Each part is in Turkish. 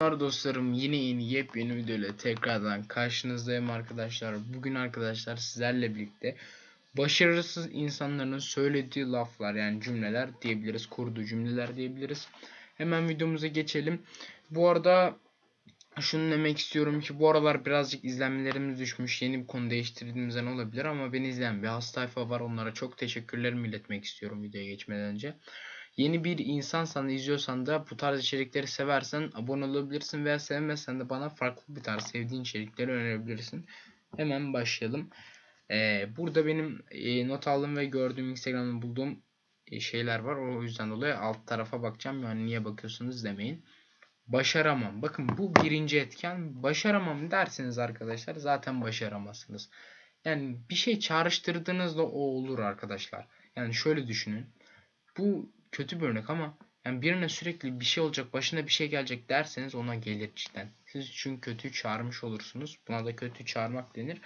Merhaba dostlarım yine yeni yepyeni video ile tekrardan karşınızdayım arkadaşlar. Bugün arkadaşlar sizlerle birlikte başarısız insanların söylediği laflar yani cümleler diyebiliriz. Kurduğu cümleler diyebiliriz. Hemen videomuza geçelim. Bu arada şunu demek istiyorum ki bu aralar birazcık izlenmelerimiz düşmüş. Yeni bir konu değiştirdiğimizden olabilir ama beni izleyen bir has tayfa var. Onlara çok teşekkürlerimi iletmek istiyorum videoya geçmeden önce. Yeni bir insansan izliyorsan da bu tarz içerikleri seversen abone olabilirsin veya sevmezsen de bana farklı bir tarz sevdiğin içerikleri önerebilirsin. Hemen başlayalım. Ee, burada benim e, not aldığım ve gördüğüm Instagram'da bulduğum e, şeyler var. O yüzden dolayı alt tarafa bakacağım. Yani niye bakıyorsunuz demeyin. Başaramam. Bakın bu birinci etken. Başaramam derseniz arkadaşlar zaten başaramazsınız. Yani bir şey çağrıştırdığınızda o olur arkadaşlar. Yani şöyle düşünün. Bu kötü bir örnek ama yani birine sürekli bir şey olacak, başına bir şey gelecek derseniz ona gelir cidden. Siz çünkü kötüyü çağırmış olursunuz. Buna da kötü çağırmak denir.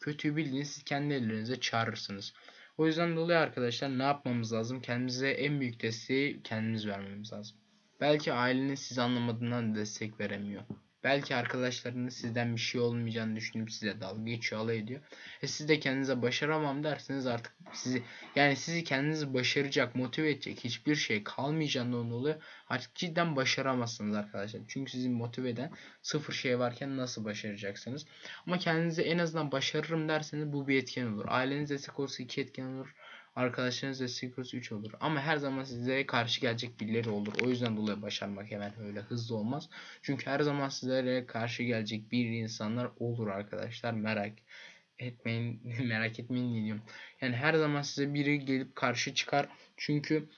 Kötüyü bildiğiniz siz kendi ellerinize çağırırsınız. O yüzden dolayı arkadaşlar ne yapmamız lazım? Kendimize en büyük desteği kendimiz vermemiz lazım. Belki aileniz sizi anlamadığından destek veremiyor. Belki arkadaşlarınız sizden bir şey olmayacağını düşünüp size dalga geçiyor, alay ediyor. E siz de kendinize başaramam derseniz artık sizi yani sizi kendinizi başaracak, motive edecek hiçbir şey kalmayacağından dolayı artık cidden başaramazsınız arkadaşlar. Çünkü sizi motive eden sıfır şey varken nasıl başaracaksınız? Ama kendinize en azından başarırım derseniz bu bir etken olur. Aileniz destek olursa iki etken olur. Arkadaşlarınız destek olursa 3 olur. Ama her zaman size karşı gelecek birileri olur. O yüzden dolayı başarmak hemen öyle hızlı olmaz. Çünkü her zaman sizlere karşı gelecek bir insanlar olur arkadaşlar. Merak etmeyin. merak etmeyin diyorum. Yani her zaman size biri gelip karşı çıkar. Çünkü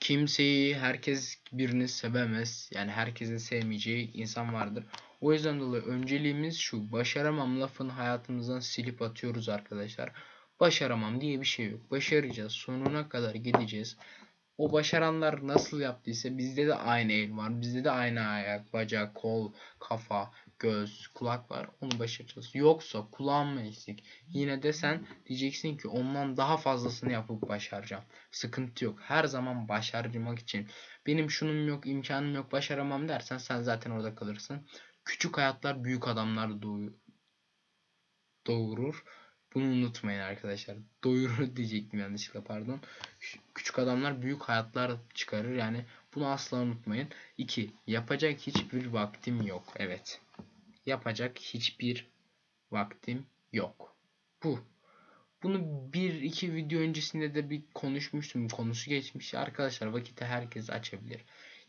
kimseyi herkes birini sevemez. Yani herkesin sevmeyeceği insan vardır. O yüzden dolayı önceliğimiz şu. Başaramam lafını hayatımızdan silip atıyoruz arkadaşlar. Başaramam diye bir şey yok. Başaracağız. Sonuna kadar gideceğiz. O başaranlar nasıl yaptıysa bizde de aynı el var. Bizde de aynı ayak, bacak, kol, kafa, göz, kulak var. Onu başaracağız. Yoksa kulağım eksik. Yine de sen diyeceksin ki ondan daha fazlasını yapıp başaracağım. Sıkıntı yok. Her zaman başarmak için benim şunum yok, imkanım yok, başaramam dersen sen zaten orada kalırsın. Küçük hayatlar büyük adamlar doğu- doğurur. Bunu unutmayın arkadaşlar. Doyurur diyecektim yanlışlıkla pardon. Küçük adamlar büyük hayatlar çıkarır. Yani bunu asla unutmayın. 2. Yapacak hiçbir vaktim yok. Evet. Yapacak hiçbir vaktim yok. Bu. Bunu bir iki video öncesinde de bir konuşmuştum. Konusu geçmiş. Arkadaşlar vakiti herkes açabilir.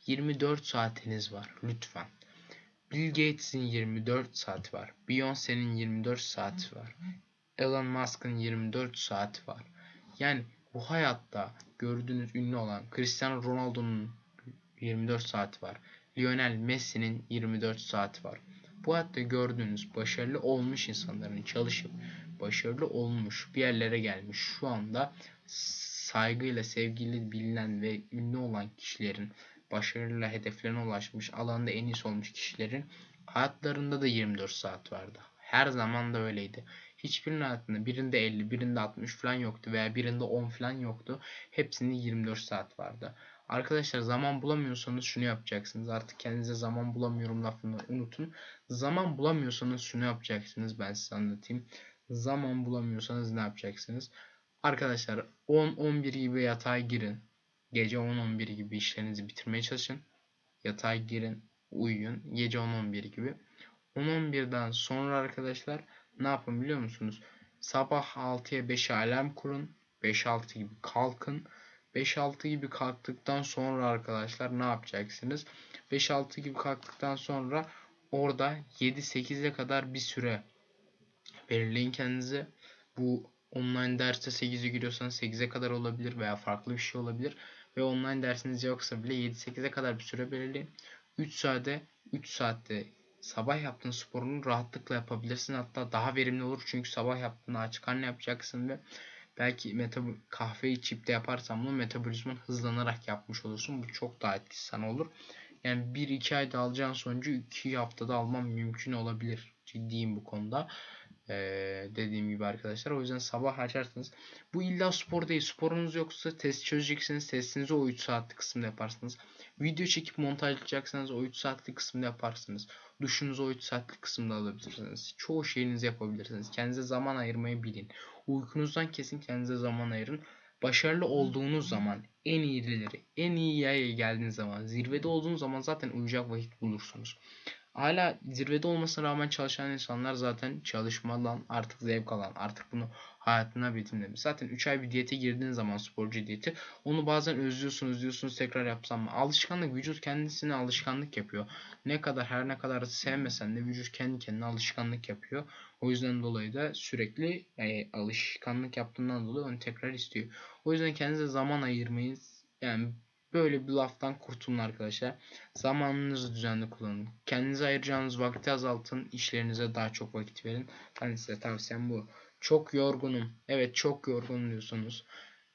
24 saatiniz var. Lütfen. Bill Gates'in 24 saati var. Beyoncé'nin 24 saati var. Elon Musk'ın 24 saati var. Yani bu hayatta gördüğünüz ünlü olan Cristiano Ronaldo'nun 24 saati var. Lionel Messi'nin 24 saati var. Bu hayatta gördüğünüz başarılı olmuş insanların çalışıp başarılı olmuş bir yerlere gelmiş şu anda saygıyla sevgili bilinen ve ünlü olan kişilerin başarıyla hedeflerine ulaşmış alanda en iyisi olmuş kişilerin hayatlarında da 24 saat vardı. Her zaman da öyleydi. Hiçbirinin hayatında birinde 50, birinde 60 falan yoktu veya birinde 10 falan yoktu. Hepsinde 24 saat vardı. Arkadaşlar zaman bulamıyorsanız şunu yapacaksınız. Artık kendinize zaman bulamıyorum lafını unutun. Zaman bulamıyorsanız şunu yapacaksınız. Ben size anlatayım. Zaman bulamıyorsanız ne yapacaksınız? Arkadaşlar 10-11 gibi yatağa girin. Gece 10-11 gibi işlerinizi bitirmeye çalışın. Yatağa girin, uyuyun. Gece 10-11 gibi. 10-11'den sonra arkadaşlar ne yapın biliyor musunuz? Sabah 6'ya 5'e alarm kurun. 5-6 gibi kalkın. 5-6 gibi kalktıktan sonra arkadaşlar ne yapacaksınız? 5-6 gibi kalktıktan sonra orada 7-8'e kadar bir süre belirleyin kendinize. Bu online derste 8'e giriyorsanız 8'e kadar olabilir veya farklı bir şey olabilir. Ve online dersiniz yoksa bile 7-8'e kadar bir süre belirleyin. 3 saate 3 saatte sabah yaptığın sporunu rahatlıkla yapabilirsin. Hatta daha verimli olur çünkü sabah yaptığında açık karnı yapacaksın ve belki metab- kahve içip de yaparsan bunu metabolizman hızlanarak yapmış olursun. Bu çok daha etkili sana olur. Yani 1-2 ayda alacağın sonucu 2 haftada alman mümkün olabilir. Ciddiyim bu konuda. Ee, dediğim gibi arkadaşlar. O yüzden sabah açarsınız. Bu illa spor değil. Sporunuz yoksa test çözeceksiniz. Testinizi o 3 saatlik kısımda yaparsınız. Video çekip montajlayacaksanız o 3 saatlik kısımda yaparsınız. Duşunuzu o 3 saatlik kısımda alabilirsiniz. Çoğu şeyinizi yapabilirsiniz. Kendinize zaman ayırmayı bilin. Uykunuzdan kesin kendinize zaman ayırın. Başarılı olduğunuz zaman en iyileri, en iyi yere geldiğiniz zaman, zirvede olduğunuz zaman zaten uyuyacak vakit bulursunuz. Hala zirvede olmasına rağmen çalışan insanlar zaten çalışmadan artık zevk alan, artık bunu hayatına betimlemiş. Zaten 3 ay bir diyete girdiğiniz zaman sporcu diyeti onu bazen özlüyorsunuz diyorsunuz tekrar yapsam mı? Alışkanlık vücut kendisine alışkanlık yapıyor. Ne kadar her ne kadar sevmesen de vücut kendi kendine alışkanlık yapıyor. O yüzden dolayı da sürekli e, alışkanlık yaptığından dolayı onu tekrar istiyor. O yüzden kendinize zaman ayırmayı yani böyle bir laftan kurtulun arkadaşlar. Zamanınızı düzenli kullanın. Kendinize ayıracağınız vakti azaltın. İşlerinize daha çok vakit verin. Ben size tavsiyem bu. Çok yorgunum. Evet çok yorgun diyorsunuz.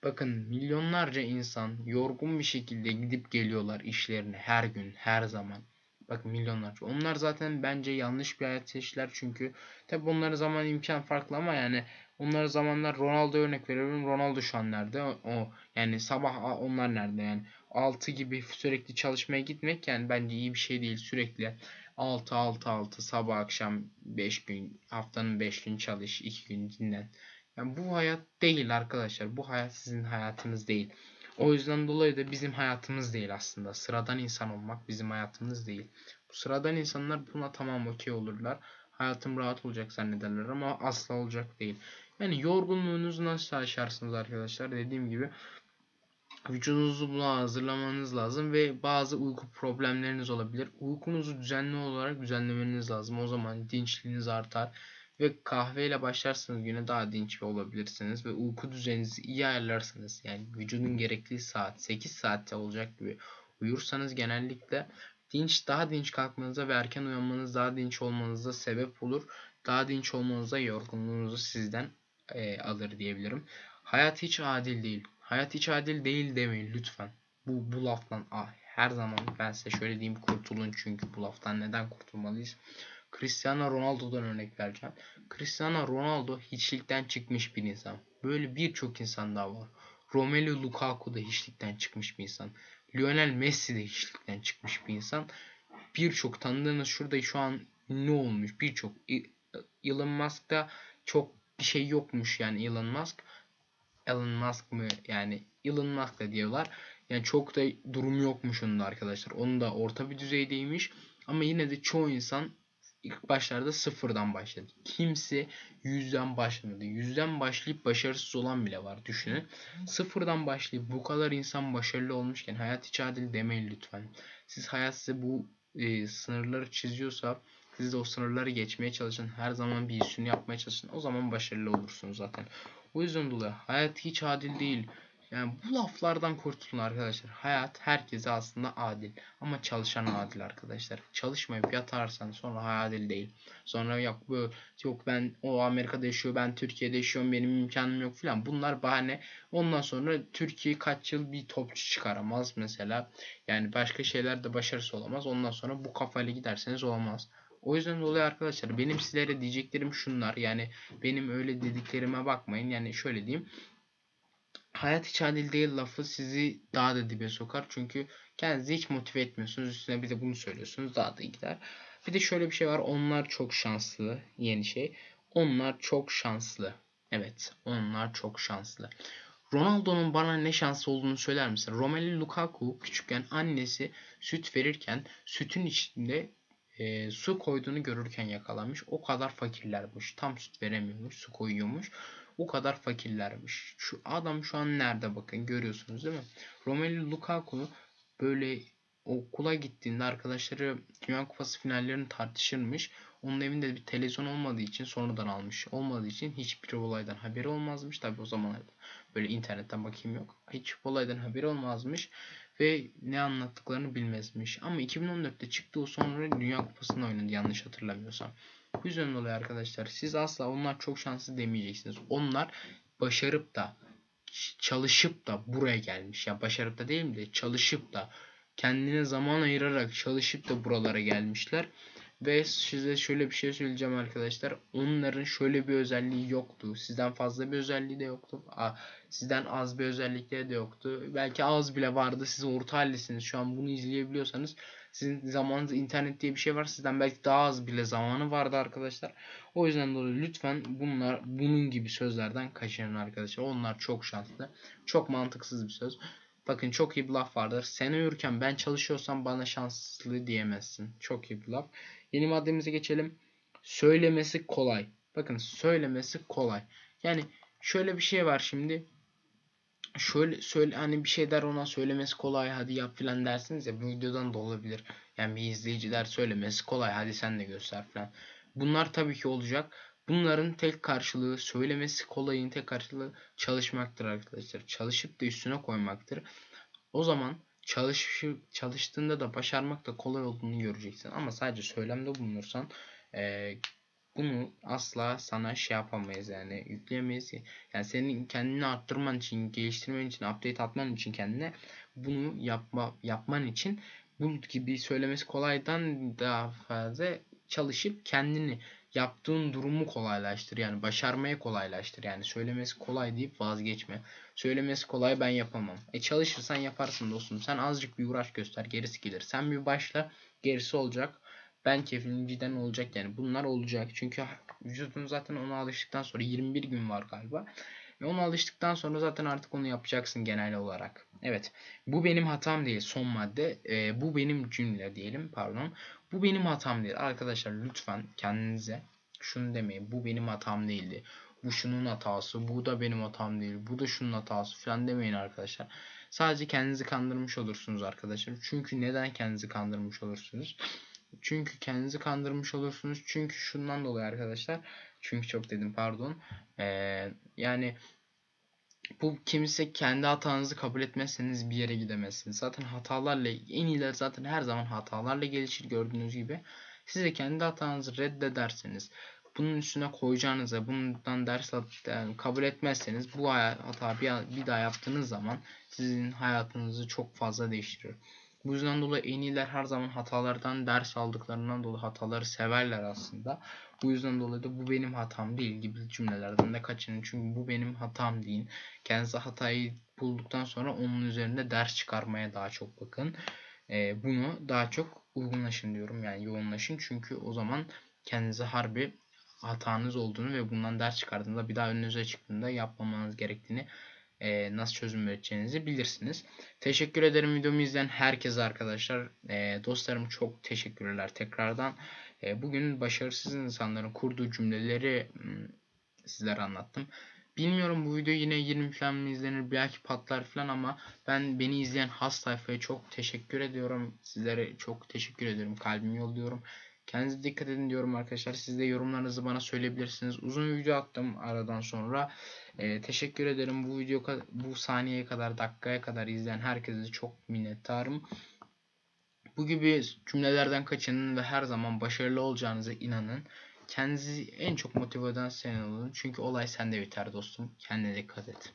Bakın milyonlarca insan yorgun bir şekilde gidip geliyorlar işlerine her gün, her zaman. Bakın milyonlarca. Onlar zaten bence yanlış bir hayat yaşlar çünkü tabi onların zaman imkan farklı ama yani onların zamanlar Ronaldo örnek veriyorum. Ronaldo şu an nerede? O yani sabah onlar nerede yani 6 gibi sürekli çalışmaya gitmek yani bence iyi bir şey değil sürekli 6 6 6 sabah akşam 5 gün haftanın 5 gün çalış 2 gün dinlen. Yani bu hayat değil arkadaşlar. Bu hayat sizin hayatınız değil. O yüzden dolayı da bizim hayatımız değil aslında. Sıradan insan olmak bizim hayatımız değil. Bu sıradan insanlar buna tamam okey olurlar. Hayatım rahat olacak zannederler ama asla olacak değil. Yani yorgunluğunuzu nasıl aşarsınız arkadaşlar? Dediğim gibi vücudunuzu buna hazırlamanız lazım ve bazı uyku problemleriniz olabilir. Uykunuzu düzenli olarak düzenlemeniz lazım. O zaman dinçliğiniz artar ve kahveyle başlarsanız güne daha dinç olabilirsiniz ve uyku düzeninizi iyi ayarlarsınız. Yani vücudun gerekli saat 8 saatte olacak gibi uyursanız genellikle dinç daha dinç kalkmanıza ve erken uyanmanız daha dinç olmanıza sebep olur. Daha dinç olmanıza yorgunluğunuzu sizden e, alır diyebilirim. Hayat hiç adil değil. Hayat hiç adil değil demeyin lütfen. Bu, bu laftan ah, her zaman ben size şöyle diyeyim kurtulun çünkü bu laftan neden kurtulmalıyız? Cristiano Ronaldo'dan örnek vereceğim. Cristiano Ronaldo hiçlikten çıkmış bir insan. Böyle birçok insan daha var. Romelu Lukaku da hiçlikten çıkmış bir insan. Lionel Messi de hiçlikten çıkmış bir insan. Birçok tanıdığınız şurada şu an ne olmuş birçok. Elon Musk'ta çok bir şey yokmuş yani Elon Musk. Elon Musk mı yani Elon Musk da diyorlar. Yani çok da durum yokmuş onda arkadaşlar. Onun da orta bir düzeydeymiş. Ama yine de çoğu insan ilk başlarda sıfırdan başladı. Kimse yüzden başlamadı. Yüzden başlayıp başarısız olan bile var düşünün. Sıfırdan başlayıp bu kadar insan başarılı olmuşken hayat hiç adil demeyin lütfen. Siz hayat size bu e, sınırları çiziyorsa siz de o sınırları geçmeye çalışın. Her zaman bir üstünü yapmaya çalışın. O zaman başarılı olursunuz zaten. O yüzden dolayı hayat hiç adil değil. Yani bu laflardan kurtulun arkadaşlar. Hayat herkese aslında adil. Ama çalışan adil arkadaşlar. Çalışmayıp yatarsan sonra adil değil. Sonra yok bu yok ben o Amerika'da yaşıyor ben Türkiye'de yaşıyorum benim imkanım yok filan. Bunlar bahane. Ondan sonra Türkiye kaç yıl bir topçu çıkaramaz mesela. Yani başka şeyler de başarısı olamaz. Ondan sonra bu kafayla giderseniz olmaz. O yüzden dolayı arkadaşlar benim sizlere diyeceklerim şunlar. Yani benim öyle dediklerime bakmayın. Yani şöyle diyeyim. Hayat hiç adil değil lafı sizi daha da dibe sokar. Çünkü kendinizi hiç motive etmiyorsunuz. Üstüne bir de bunu söylüyorsunuz. Daha da gider. Bir de şöyle bir şey var. Onlar çok şanslı. Yeni şey. Onlar çok şanslı. Evet. Onlar çok şanslı. Ronaldo'nun bana ne şanslı olduğunu söyler misin? Romelu Lukaku küçükken annesi süt verirken sütün içinde e, su koyduğunu görürken yakalanmış. O kadar fakirlermiş. Tam süt veremiyormuş. Su koyuyormuş. O kadar fakirlermiş. Şu adam şu an nerede bakın görüyorsunuz değil mi? Romelu Lukaku böyle okula gittiğinde arkadaşları Dünya Kupası finallerini tartışırmış. Onun evinde bir televizyon olmadığı için sonradan almış. Olmadığı için hiçbir olaydan haberi olmazmış. Tabi o zaman böyle internetten bakayım yok. Hiç olaydan haberi olmazmış ve ne anlattıklarını bilmezmiş. Ama 2014'te çıktığı sonra Dünya Kupası'nda oynadı yanlış hatırlamıyorsam. Bu yüzden dolayı arkadaşlar siz asla onlar çok şanslı demeyeceksiniz. Onlar başarıp da çalışıp da buraya gelmiş. Ya başarıp da değil mi de çalışıp da kendine zaman ayırarak çalışıp da buralara gelmişler. Ve size şöyle bir şey söyleyeceğim arkadaşlar. Onların şöyle bir özelliği yoktu. Sizden fazla bir özelliği de yoktu. Sizden az bir özellikleri de yoktu. Belki az bile vardı. Siz orta haldesiniz. Şu an bunu izleyebiliyorsanız sizin zamanınızda internet diye bir şey var. Sizden belki daha az bile zamanı vardı arkadaşlar. O yüzden dolayı lütfen bunlar bunun gibi sözlerden kaçının arkadaşlar. Onlar çok şanslı. Çok mantıksız bir söz. Bakın çok iyi bir vardır. Sen uyurken ben çalışıyorsam bana şanslı diyemezsin. Çok iyi bir. Yeni maddemize geçelim. Söylemesi kolay. Bakın söylemesi kolay. Yani şöyle bir şey var şimdi. Şöyle söyle hani bir şey der ona söylemesi kolay hadi yap filan dersiniz ya bu videodan da olabilir. Yani bir izleyici der söylemesi kolay hadi sen de göster filan. Bunlar tabii ki olacak. Bunların tek karşılığı söylemesi kolayın tek karşılığı çalışmaktır arkadaşlar. Çalışıp da üstüne koymaktır. O zaman çalış, çalıştığında da başarmak da kolay olduğunu göreceksin. Ama sadece söylemde bulunursan e, bunu asla sana şey yapamayız yani yükleyemeyiz. Yani senin kendini arttırman için, geliştirmen için, update atman için kendine bunu yapma yapman için bu gibi söylemesi kolaydan daha fazla çalışıp kendini yaptığın durumu kolaylaştır. Yani başarmaya kolaylaştır. Yani söylemesi kolay deyip vazgeçme. Söylemesi kolay ben yapamam. E çalışırsan yaparsın dostum. Sen azıcık bir uğraş göster gerisi gelir. Sen bir başla gerisi olacak. Ben kefilim cidden olacak yani. Bunlar olacak. Çünkü vücudun zaten ona alıştıktan sonra 21 gün var galiba. Ve ona alıştıktan sonra zaten artık onu yapacaksın genel olarak. Evet. Bu benim hatam değil. Son madde. E, bu benim cümle diyelim. Pardon. Bu benim hatam değil. Arkadaşlar lütfen kendinize şunu demeyin. Bu benim hatam değildi. Bu şunun hatası. Bu da benim hatam değil. Bu da şunun hatası falan demeyin arkadaşlar. Sadece kendinizi kandırmış olursunuz arkadaşlar. Çünkü neden kendinizi kandırmış olursunuz? Çünkü kendinizi kandırmış olursunuz. Çünkü şundan dolayı arkadaşlar. Çünkü çok dedim pardon. Ee, yani bu kimse kendi hatanızı kabul etmezseniz bir yere gidemezsiniz. Zaten hatalarla en iyiler zaten her zaman hatalarla gelişir gördüğünüz gibi. Siz de kendi hatanızı reddederseniz bunun üstüne koyacağınıza bundan ders yani kabul etmezseniz bu hata bir, bir daha yaptığınız zaman sizin hayatınızı çok fazla değiştirir. Bu yüzden dolayı en iyiler her zaman hatalardan ders aldıklarından dolayı hataları severler aslında. Bu yüzden dolayı da bu benim hatam değil gibi cümlelerden de kaçının. Çünkü bu benim hatam deyin. Kendinize hatayı bulduktan sonra onun üzerinde ders çıkarmaya daha çok bakın. Ee, bunu daha çok uygunlaşın diyorum. Yani yoğunlaşın. Çünkü o zaman kendinize harbi hatanız olduğunu ve bundan ders çıkardığında bir daha önünüze çıktığında yapmamanız gerektiğini e, nasıl çözüm üreteceğinizi bilirsiniz. Teşekkür ederim videomu izleyen herkese arkadaşlar. E, dostlarım çok teşekkürler tekrardan. E, bugün başarısız insanların kurduğu cümleleri sizlere anlattım. Bilmiyorum bu video yine 20 falan mı izlenir belki patlar falan ama ben beni izleyen has sayfaya çok teşekkür ediyorum. Sizlere çok teşekkür ediyorum. Kalbimi yolluyorum. Kendinize dikkat edin diyorum arkadaşlar. Siz de yorumlarınızı bana söyleyebilirsiniz. Uzun video attım aradan sonra. Ee, teşekkür ederim. Bu video bu saniyeye kadar dakikaya kadar izleyen herkese çok minnettarım. Bu gibi cümlelerden kaçının ve her zaman başarılı olacağınıza inanın. Kendinizi en çok motive eden sen olun. Çünkü olay sende biter dostum. Kendine dikkat et.